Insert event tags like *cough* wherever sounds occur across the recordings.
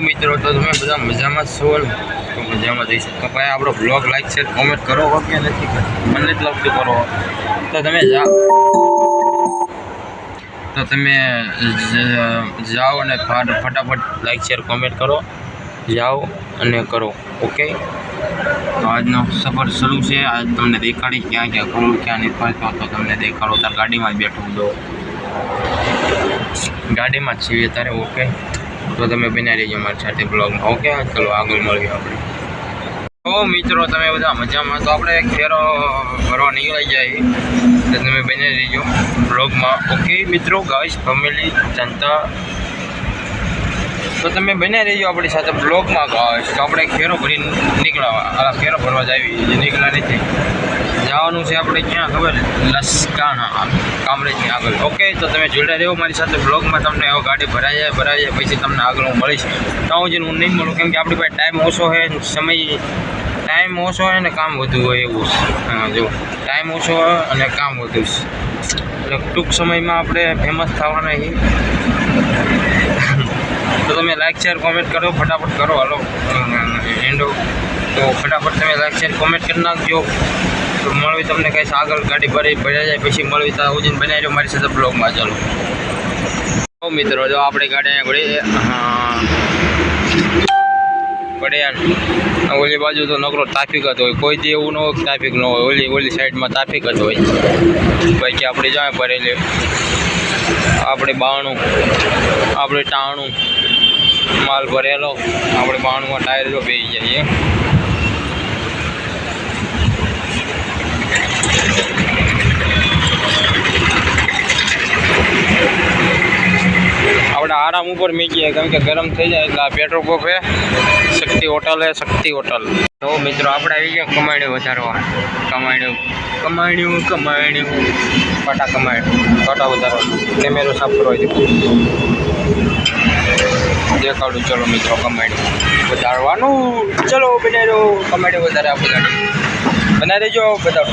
મિત્રો, તો તમે બધા મજામાં છો? ને? તો મજામાં જઈ શકો. ભાઈ, આપણો બ્લોગ લાઈક શેર કોમેન્ટ કરો કે નથી? મને જ લગતું કરો તો તમે જા તો તમે જાઓ અને ફટાફટ લાઈક શેર કોમેન્ટ કરો. જાઓ અને કરો ઓકે તો આજનો સફર શરૂ છે. આજ તમને દેખાડી ક્યાં ક્યાં કરું ક્યાં નહીં ફરતો તો તમને દેખાડો. તાર ગાડીમાં જ બેઠું દો ગાડીમાં જ છીએ ત્યારે ઓકે તો તમે બના રહીજો મારી સાથે બ્લોગમાં ઓકે ચલો, આગળ મળીએ આપણે. તો મિત્રો, તમે બધા મજામાં તો આપણે ફેરો ભરવા નીકળી જાય. તો તમે બની રહીજો બ્લોગમાં ઓકે મિત્રો ગાઈશ ફેમિલી જનતા. તો તમે બને રહેજો આપણી સાથે બ્લોગમાં ગાઈશ તો આપણે ફેરો ભરી નીકળવા આ ફેરો ભરવા જાવી નીકળ્યા નથી. જવાનું છે આપણે ક્યાં ખબર? લસકાણા કામરેજની આગળ. ઓકે તો તમે જોડે રહ્યો મારી સાથે બ્લોગમાં તમને એવો ગાડી ભરાઈ જાય ભરાઈ જાય, પછી તમને આગળ હું મળીશ. તો હું જેને હું નહીં મળું, કેમ કે આપણી પાસે ટાઈમ ઓછો હોય સમય ટાઈમ ઓછો હોય ને કામ વધુ હોય એવું. હા જો ટાઈમ ઓછો હોય અને કામ વધુ એટલે ટૂંક સમયમાં આપણે ફેમસ થવાના છીએ. તો તમે લાઈક શેર કોમેન્ટ કરો, ફટાફટ કરો. હાલો. એન્ડો તો ફટાફટ તમે લાઈક શેર કોમેન્ટ કરી નાખજો. મળવી તમને કહીશ આગળ ગાડી ભરી ભરાઈ જાય, પછી મળવી તો ઉજીને બનાવી રહ્યો મારી સાથે બ્લોગમાં, ચાલો. મિત્રો, જો આપણી ગાડી અહીંયા ઘડી પડ્યા ઓલી બાજુ તો નકરો ટ્રાફિક જ હોય. કોઈ દી એવું ન હોય ટ્રાફિક ન હોય. ઓલી ઓલી સાઈડમાં ટ્રાફિક જ હોય. બાકી આપણે જાય ભરેલી. આપણે બાણું, આપણે ટાણું. માલ ભરેલો. આપણે બાણુંમાં ટાયર જો બેસી જઈએ આપણે આરામ ઉપર મૂકીએ કેમ કે ગરમ થઈ જાય એટલે આ પેટ્રોલ પંપ છે શક્તિ હોટલ છે શક્તિ હોટલ તો મિત્રો, આપણે આવી ગયા કમાણીઓ વધારવા. કમાણ્યું કમાણ્યું કમાણ્યું ફટા કમાણ્યું ફટા વધારવા. કેમેરો સાફ કરવા દેખાડું. ચલો મિત્રો કમાણ્યું વધારવાનું. ચલો, બનાવ્યો. કમાણી વધારે આપણે ગાડી બનાવી દેજો બધા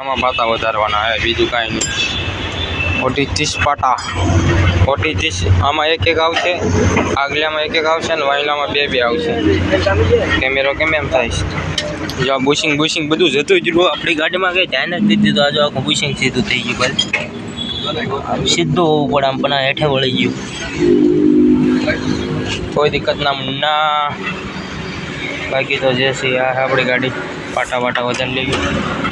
આમાં પાતા વધારવાના હે બીજું કાંઈ નહીં. ઓટી ત્રીસ પાટા. ઓટી ત્રીસ આમાં એક એક આવશે આગલામાં એક એક આવશે ને વાયલામાં બે બે આવશે. કેમેરો કેમ એમ થાય છે? જો બુશિંગ બુશિંગ બધું જતું જ રહ્યું. આપણી ગાડીમાં કંઈ ધ્યાન જ દીધું તો આજે આખું બુશિંગ સીધું થઈ ગયું બસ સીધું હોવું પડે આમ પણ આ હેઠે વળી ગયું. કોઈ દિક્કત ના ના. બાકી તો જે છે આ આપણી ગાડી પાટા પાટા વધારે લઈ ગયું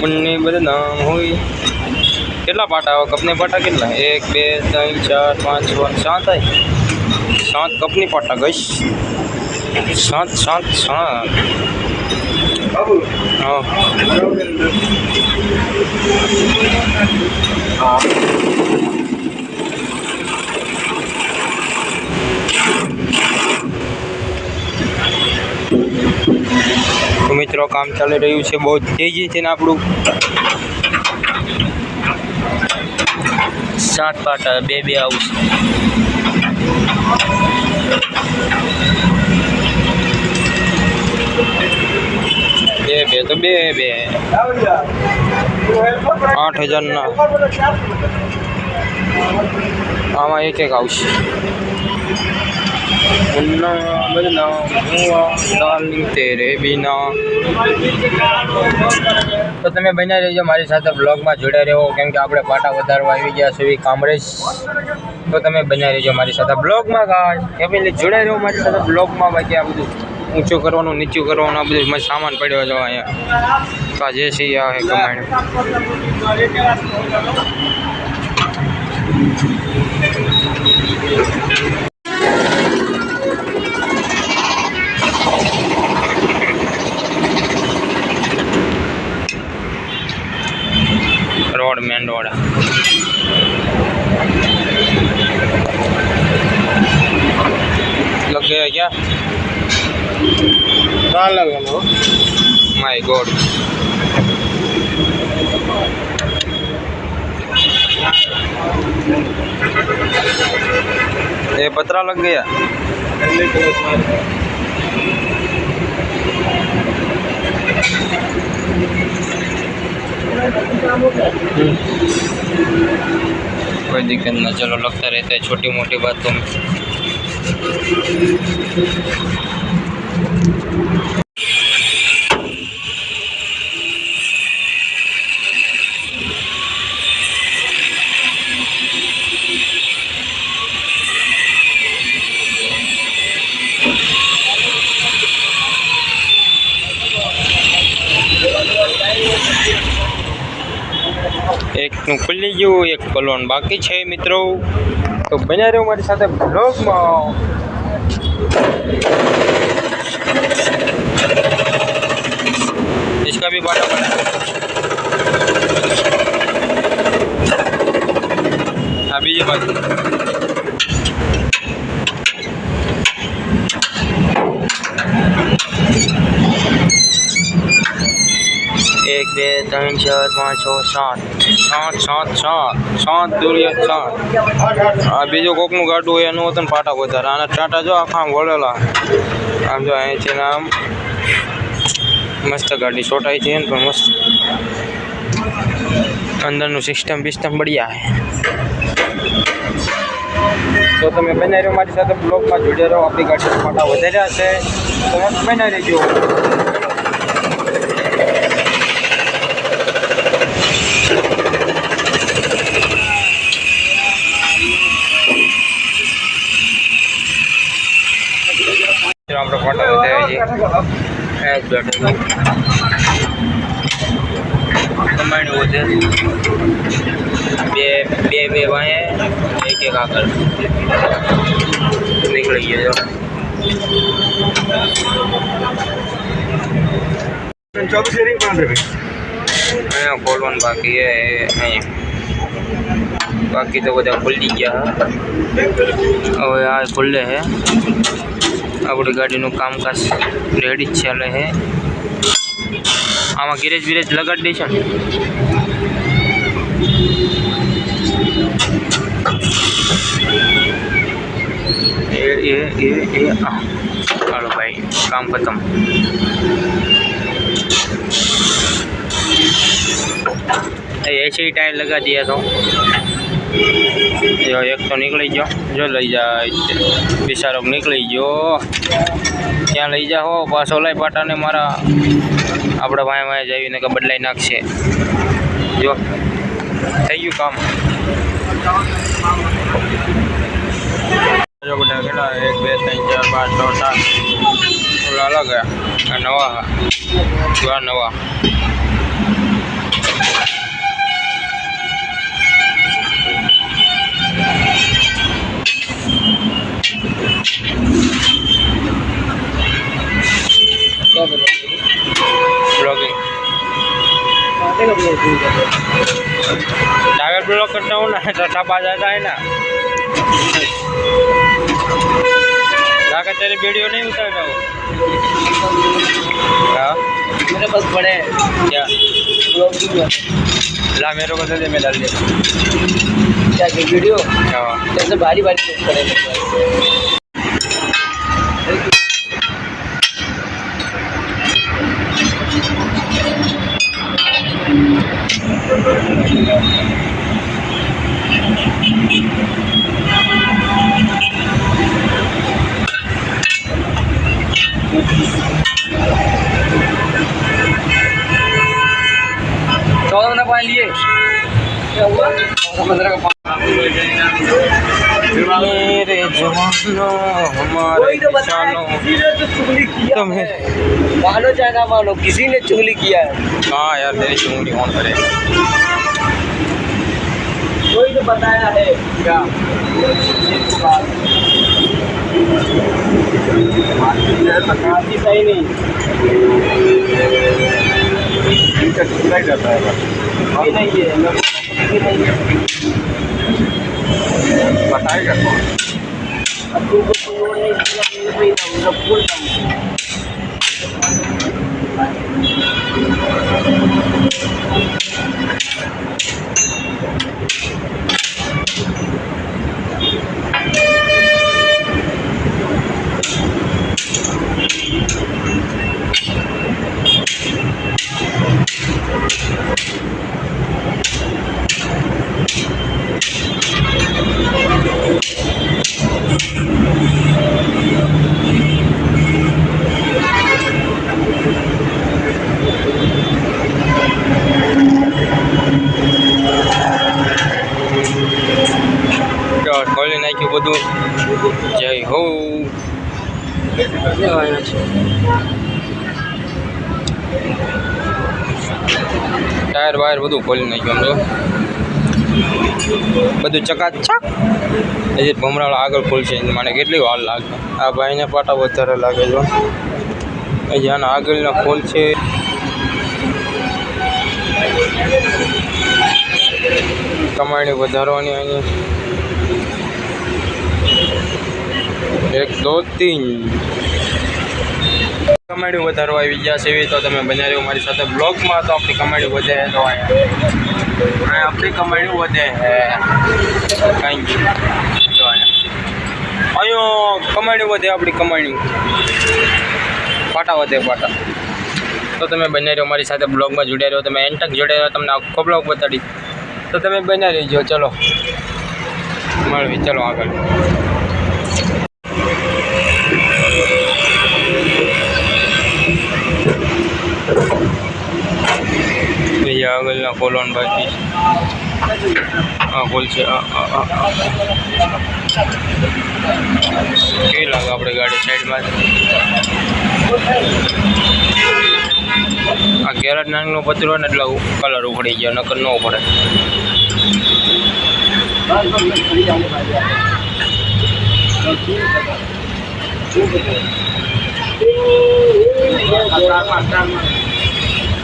બંને બધા નામ હોય કેટલા પાટા આવે કપની પાટા કેટલા એક બે ત્રણ ચાર પાંચ છ સાત થાય સાત કપની પાટા ગઈશ. સાત સાત હા. મિત્રો, કામ ચાલી રહ્યું છે. બહુ તેજી છે ને આપણું. સાત પાટા, બે બે આવશે. બે બે તો બે બે. આઠ હજારના આમાં એક એક આવશે. તો તમે બન્યા રહેજો મારી સાથે બ્લોગમાં જોડે રહો. કેમ કે આપણે પાટા વધારવા આવી ગયા છે કામરેજ. તો તમે બન્યા રહેજો મારી સાથે બ્લોગમાં ફેમિલી જોડાઈ રહો મારી સાથે બ્લોગમાં બાકી આ બધું ઊંચું કરવાનું, નીચું કરવાનું, આ બધું સામાન પડ્યો છે અહીંયા. તો આ જે આ કમાણી माय गॉड ये पतरा लग गया कोई दिक्कत ना, चलो लगता रहता है छोटी मोटी बातों तो એકનું ખુલી ગયું એક કલોન બાકી છે મિત્રો. તો બન્યા રહ્યો મારી સાથે બ્લોગમાં ગુલાબી પાટા પડે. આ બીજી બાજુ. એક, બે, ત્રણ, ચાર, પાંચ, છ, સાત. સાત સાત સાત. સાત દુરિયા, સાત. આ બીજું કોકનું ગાડું હોય એનું વતન પાટા ગોતા આના ટાટા જો આખા આમ વળેલા. આમ જો અહીંથી આમ. મસ્ત ગાડી છોટાઈ છે પણ મસ્ત. અંદરનું સિસ્ટમ બિસ્ટમ બઢિયા છે. તો તમે બનાવી રહ્યો મારી સાથે બ્લોગમાં જોડ્યા રહો, આપણી ગાડી ફોટા વધાર્યા છે. તો બનાવી રહેજો મિત્રો આપણે ફોટા વધાર્યા છે એક બેઠો કમાણી વધે બે બે બે વાંહે એક એક આગળ નીકળી ગયો ચોવીસ રિંગ પણ દેવી અહીંયા ખોલવાનું બાકી છે અહીંયા બાકી તો બધા ખુલી ગયા હવે આ ખુલ્લે છે આપણી ગાડીનું કામકાજ રેડી જ ચાલે છે આમાં ગેરેજ બિરેજ લગાડી દઈશું ને. એ એ એ એ ચાલો ભાઈ, કામ ખતમ. એ એસી ટાયર લગા દિયા તો. જો એક તો નીકળી ગયો. જો લઈ જાય બિસારો નીકળી ગયો. ત્યાં લઈ જાઓ. પાછો લઈ પાટાને મારા આપણે ભાઈ ભાઈ જઈને કે બદલાઈ નાખશે. જો. થઈ ગયું કામ. બધા એક, બે, ત્રણ, ચાર, પાંચ, છ, સાત. ઓલા અલગ હે. આ નવા. क्या ब्लॉगिंग ब्लॉग करता हूँ ना *laughs* टप आ जाता है ना। जाकर तेरी वीडियो नहीं उतर रहा हूँ। क्या? मेरे पास बड़े क्या? ला मेरे को दे मैं डाल दिया क्या वीडियो हाँ। कैसे भारी भारी पड़े पाए लिए। मेरे हमारे तो तो तो मानो चाहे ना मानो किसी ने चुगली किया है। हाँ यार मेरी चुगली कौन करे? कोई तो बताया है। क्या? सही नहीं कोई नहीं है कोई नहीं है बताएगा कौन अब तुमको कोई और नहीं दिया, मेरे पे ही બધું. જય હો. ટાયર વાયર બધું ખોલી નાખ્યું સમજો બધું ચકાચક હજી ભમરાળ આગળ ખુલશે મને કેટલી વાર લાગે. આ ભાઈને પાટા વધારે લાગે છે હજી આના આગળના ખોલ છે કમાણી વધારવાની અહીંયા. એક, દો, તીન. કમાણી વધારવા આવી ગયા છે તો તમે બન્યા રહ્યો મારી સાથે બ્લોગમાં તો આપણી કમાણી વધે તો આપણી કમાણી વધે કંઈ જો અહીંયા. કમાણી વધે, આપણી કમાણી પાટા વધે પાટા. તો તમે બન્યા રહ્યો મારી સાથે બ્લોગમાં જોડ્યા રહ્યો તમે એન્ટક જોડ્યા રહ્યો તમને આખો બ્લોગ બતાડી. તો તમે બન્યા રહીજો. ચલો. મળવી ચલો આગળ. બીજા આગળના કોલોન બાકી હા ખોલ છે. આ. લાગે આપણે ગાડી સાઈડમાં? આ ગેરેજ નાનનું પતરો ને એટલે કલર ઉખડી ગયો, નકર ન ઉખડે.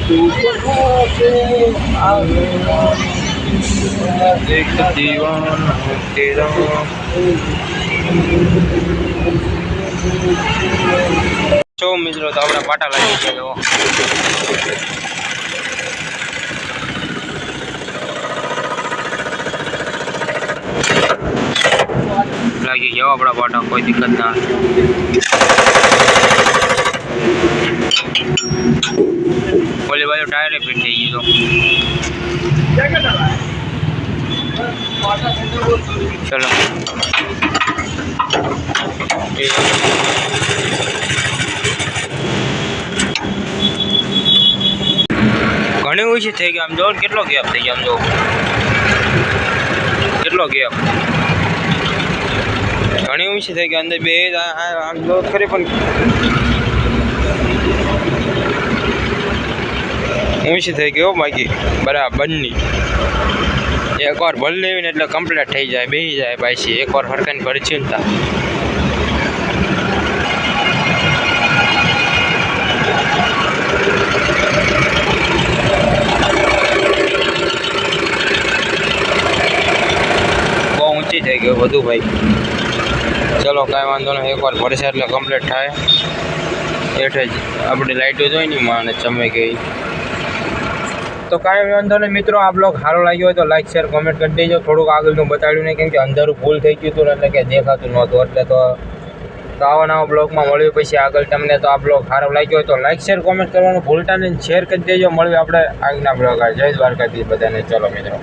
એક જીવન તેરા જો મિત્રો, તો આપણે પાટા લાગી ગયા જો લાગી ગયો આપણા પાટા, કોઈ દિક્કત ના. ઓલી બાજુ ટાયરે ફિટ થઈ ગયું ચલો. ઘણી ઓછી થઈ ગયા. આમ જો કેટલો ગેપ થઈ ગયો, આમ જો કેટલો ગેપ ઘણી ઓછી થઈ ગયા. અંદર બે આમ જો ખરી પણ ઊંચી થઈ ગયો બાકી. બરાબરની એકવાર ભલ લેવી ને એટલે કમ્પ્લીટ થઈ જાય બેસી જાય પાછી. એકવાર હરકાની ભરી ચિંતા બહુ ઊંચી થઈ ગયો બધું ભાઈ. ચલો, કાંઈ વાંધો નહીં. એકવાર ભરશે એટલે કમ્પ્લીટ થાય. એટલે જ. આપણી લાઇટો જોઈ ને માને ચમે ગઈ. તો કાંઈ વાંધો નહીં મિત્રો, આ બ્લોગ સારો લાગ્યો હોય તો લાઈક શેર કોમેન્ટ કરી દેજો. થોડુંક આગળનું બતાવ્યું નહીં, કેમ કે અંધારું ભૂલ થઈ ગયું હતું એટલે કે દેખાતું નહોતું એટલે તો તો આવા નવા બ્લોગમાં મળ્યું પછી આગળ તમને. તો આ બ્લોગ સારો લાગ્યો હોય તો લાઈક શેર કોમેન્ટ કરવાનું ભૂલતા નહીં. શેર કરી દેજો. મળ્યું આપણે આગના બ્લોગ જય દ્વારકાથી બધાને. ચલો મિત્રો.